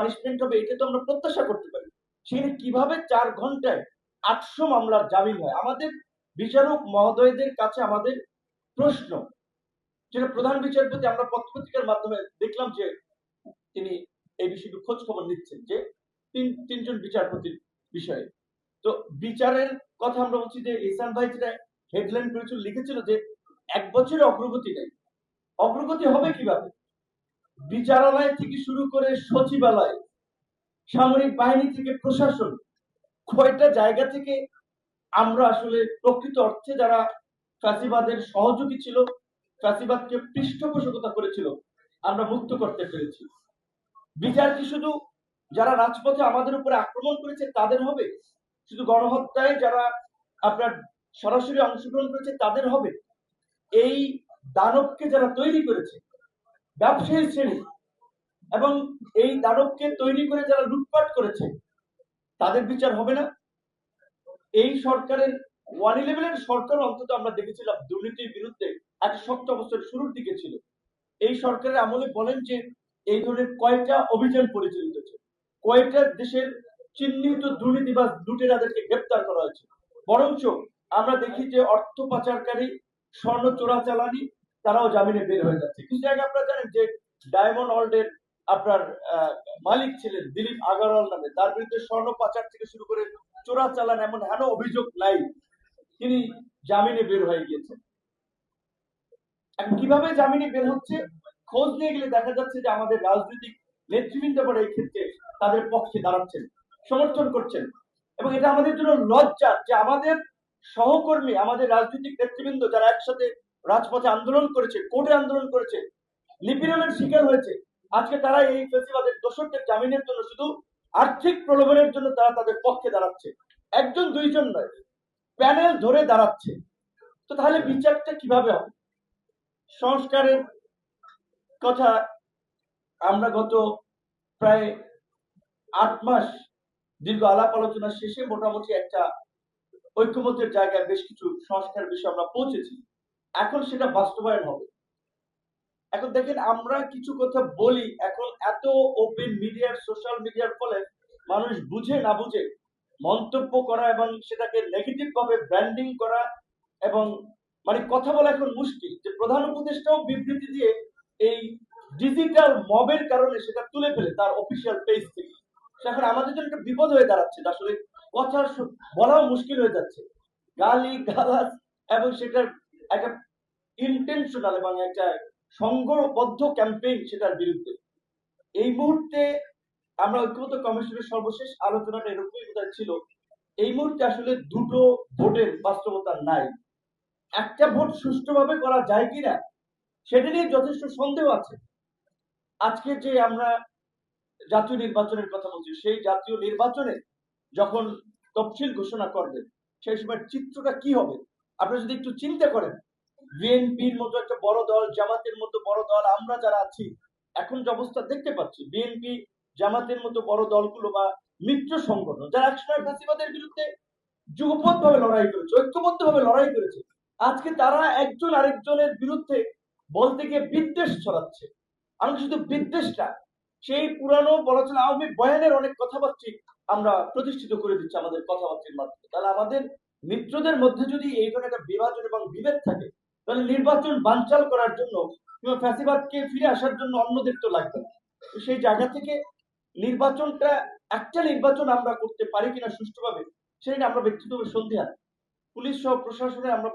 Punishment হবে এটা তো আমরা প্রত্যাশা করতে পারি। সেখানে কীভাবে চার ঘন্টায় আটশো মামলার জামিন হয়? আমাদের বিচারক মহোদয়দের কাছে আমাদের প্রশ্ন। যেটা প্রধান বিচারপতি আমরা পত্রপত্রিকার মাধ্যমে দেখলাম যে তিনি এই বিষয়টি খোঁজ খবর নিচ্ছেন যে তিন, তিনজন বিচারপতির বিষয়ে। তো বিচারের কথা আমরা বলছি যে ইসান ভাই যেটা হেডলাইন করেছিল, লিখেছিল যে এক বছরের অগ্রগতি নেই। অগ্রগতি হবে কীভাবে? বিচারালয় থেকে শুরু করে সচিবালয়, সামরিক বাহিনী থেকে প্রশাসন, কয়টা জায়গা থেকে আমরা আসলে প্রকৃত অর্থে যারা ফ্যাসিবাদের সহযোগী ছিল ফ্যাসিবাদকে পৃষ্ঠপোষকতা করেছিল, আমরা মুক্ত করতে পেরেছি। বিচার কি শুধু যারা রাজপথে আমাদের উপরে আক্রমণ করেছে তাদের হবে? শুধু গণহত্যায় যারা আপনার সরাসরি অংশগ্রহণ করেছে তাদের হবে? এই দানবকে যারা তৈরি করেছে ব্যবসায়ী শ্রেণি এবং এই দানবকে তৈরি করে যারা লুটপাট করেছে, তাদের বিচার হবে না। এই সরকারের ওয়ান ইলেভেনের সরকার অন্তত আমরা দেখেছিলাম দুর্নীতির বিরুদ্ধে এক শক্ত অবস্থার শুরুর দিকে ছিল। এই সরকারের আমলে বলেন যে, এই ধরনের কয়টা অভিযান পরিচালিত হয়েছে। কয়টা দেশের চিহ্নিত দুর্নীতিবাজ লুটেরাদেরকে গ্রেপ্তার করা হয়েছে? বরঞ্চ আমরা দেখি যে অর্থ পাচারকারী, স্বর্ণ চোরাচালানি তারাও জামিনে বের হয়ে যাচ্ছে। কিছু জায়গায় আপনারা জানেন যে ডায়মন্ড ওয়ার্ল্ডের আপনার মালিক ছিলেন দিলীপ আগারওয়াল নামে। তার বিরুদ্ধে স্বর্ণ পাচার থেকে শুরু করে চোরাচালান এমন হেন অভিযোগ নাই। তিনি জামিনে বের হয়ে গিয়েছেন। কীভাবে জামিনে বের হচ্ছে? খোঁজ নিয়ে গেলে দেখা যাচ্ছে যে আমাদের রাজনৈতিক নেতৃবৃন্দ পরে এই ক্ষেত্রে তাদের পক্ষে দাঁড়াচ্ছেন, সমর্থন করছেন। এবং এটা আমাদের জন্য লজ্জা যে আমাদের সহকর্মী, আমাদের রাজনৈতিক নেতৃবৃন্দ যারা একসাথে রাজপথে আন্দোলন করেছে, কোর্টে আন্দোলন করেছে, নিপীড়নের শিকার হয়েছে। আজকে তারা এই ফেসিবাদের দোষকদের জামিনের জন্য শুধু আর্থিক প্রলোভনের জন্য তারা তাদের পক্ষে দাঁড়াচ্ছে। একজন, দুইজন নয়, প্যানেল ধরে দাঁড়াচ্ছে। তো তাহলে বিচারটা কীভাবে হবে? সংস্কারের কথা আমরা গত প্রায় আট মাস দীর্ঘ আলাপ আলোচনা শেষে মোটামুটি একটা ঐক্যমত্যের জায়গায় বেশ কিছু সংস্কার বিষয়ে আমরা পৌঁছেছি। এখন সেটা বাস্তবায়ন হবে। এখন দেখেন আমরা কিছু কথা বলি, এখন এত ওপেন মিডিয়ার সোশ্যাল মিডিয়ার ফলে মানুষ বুঝে না বুঝে মন্তব্য করা এবং সেটাকে নেগেটিভ ভাবে ব্র্যান্ডিং করা এবং মানে কথা বলা এখন মুশকিল যে প্রধান উপদেষ্টাও বিবৃতি দিয়ে এই ডিজিটাল মবের কারণে সেটা তুলে ফেলে তার অফিসিয়াল পেজ থেকে। এখন আমাদের জন্য একটা বিপদ হয়ে দাঁড়াচ্ছে আসলে কথা বলাও মুশকিল হয়ে যাচ্ছে। গালি, গালাজ এবং সেটার একটা ইন্টেনশনাল এবং একটা সংঘবদ্ধ ক্যাম্পেইন সেটার বিরুদ্ধে। এই মুহূর্তে আমরা ঐক্যমত কমিশনের সর্বশেষ আলোচনাটা এরকমই ছিল। এই মুহূর্তে আসলে দুটো ভোটের বাস্তবতা নাই। একটা ভোট সুষ্ঠুভাবে করা যায় কিনা, সেটা নিয়ে যথেষ্ট সন্দেহ আছে। আজকে যে আমরা জাতীয় নির্বাচনের কথা বলছি, সেই জাতীয় নির্বাচনে যখন তফসিল ঘোষণা করবেন, সেই সময় চিত্রটা কি হবে? আপনারা যদি একটু চিন্তা করেন, বিএনপির মতো একটা বড় দল, জামাতের মতো বড় দল আমরা যারা আছি, এখন যে অবস্থা দেখতে পাচ্ছি, বিএনপি, জামাতের মতো বড় দলগুলো বা মিত্র সংগঠন, যারা একসময় ফাঁসিবাদের বিরুদ্ধে যুগপথ ভাবে লড়াই করেছে ঐক্যবদ্ধ ভাবে লড়াই করেছে, আজকে তারা একজন আরেকজনের বিরুদ্ধে বলতে গিয়ে বিদ্বেষ ছড়াচ্ছে। আমি শুধু বিদ্বেষটা, সেই পুরানো বলা চলে আওয়ামী বয়ানের অনেক কথাবার্তা আমরা প্রতিষ্ঠিত করে দিচ্ছি আমাদের কথাবার্তার মাধ্যমে। তাহলে আমাদের মিত্রদের মধ্যে যদি এই ধরনের একটা বিভাজন এবং বিভেদ থাকে, তাহলে নির্বাচন বানচাল করার জন্য কিংবা ফ্যাসিবাদকে ফিরে আসার জন্য অন্যদের তো লাগবে না। সেই জায়গা থেকে নির্বাচনটা, একটা নির্বাচন আমরা করতে পারি কিনা সুষ্ঠুভাবে নিয়ে আমরা ব্যক্তিগতভাবে সন্দেহান পুলিশ সহ প্রশাসনে আমরা